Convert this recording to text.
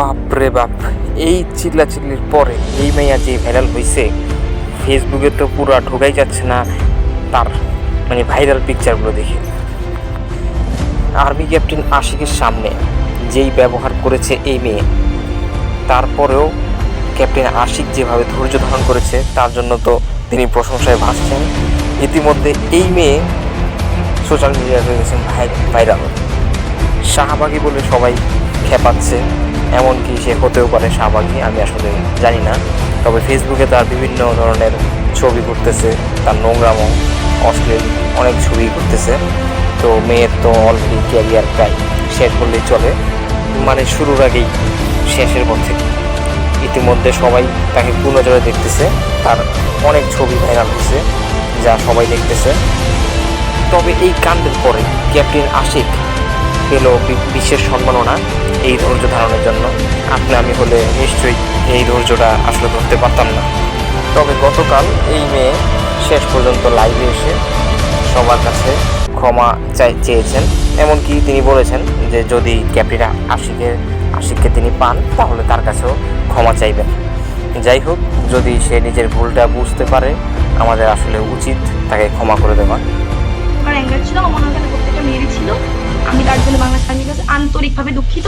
বাপরে বাপ, এই চিল্লাচিল্লির পরে এই মেয়া যে ভাইরাল হয়েছে ফেসবুকে তো পুরো ঢোকাই যাচ্ছে না তার মানে ভাইরাল পিকচারগুলো দেখে। আর্মি ক্যাপ্টেন আশিকের সামনে যেই ব্যবহার করেছে এই মেয়ে, তারপরেও ক্যাপ্টেন আশিক যেভাবে ধৈর্য ধারণ করেছে, তার জন্য তো তিনি প্রশংসায় ভাসছেন। ইতিমধ্যে এই মেয়ে সোশ্যাল মিডিয়ায় হয়ে গেছেন ভাই- ভাইরাল শাহবাগী বলে সবাই খেপাচ্ছে। এমনকি সে হতেও পারে শাহবাগী আমি আসলে জানি না। তবে ফেসবুকে তার বিভিন্ন ধরনের ছবি করতেছে তার নোংরামো, অশ্লীল অনেক ছবি করতেছে তো মেয়ের তো অলরেডি ক্যারিয়ার প্রায় শেষ বললেই চলে। মানে শুরুর আগেই শেষের পথে। ইতিমধ্যে সবাই তাকে পুনজরে দেখতেছে। তার অনেক ছবি ভাইরাল হয়েছে, যা সবাই দেখতেছে। তবে এই কাণ্ডের পরে ক্যাপ্টেন আশিক পেল বিশেষ সম্মাননা এই ধৈর্য ধারণের জন্য। আপনি আমি হলে নিশ্চয়ই এই ধৈর্যটা আসলে ধরতে পারতাম না। তবে গতকাল এই মেয়ে শেষ পর্যন্ত লাইভে এসে সবার কাছে ক্ষমা চাই চেয়েছেন। এমনকি তিনি বলেছেন যে যদি ক্যাপ্টেন আশিকের আশিককে তিনি পান, তাহলে তার কাছেও ক্ষমা চাইবেন। যাই হোক, যদি সে নিজের ভুলটা বুঝতে পারে, আমাদের আসলে উচিত তাকে ক্ষমা করে দেওয়া। আমার অ্যাঙ্গার ছিল আমার প্রত্যেকটা মেয়েরই ছিল। আমি তার জন্য বাংলাদেশ আন্তরিকভাবে দুঃখিত।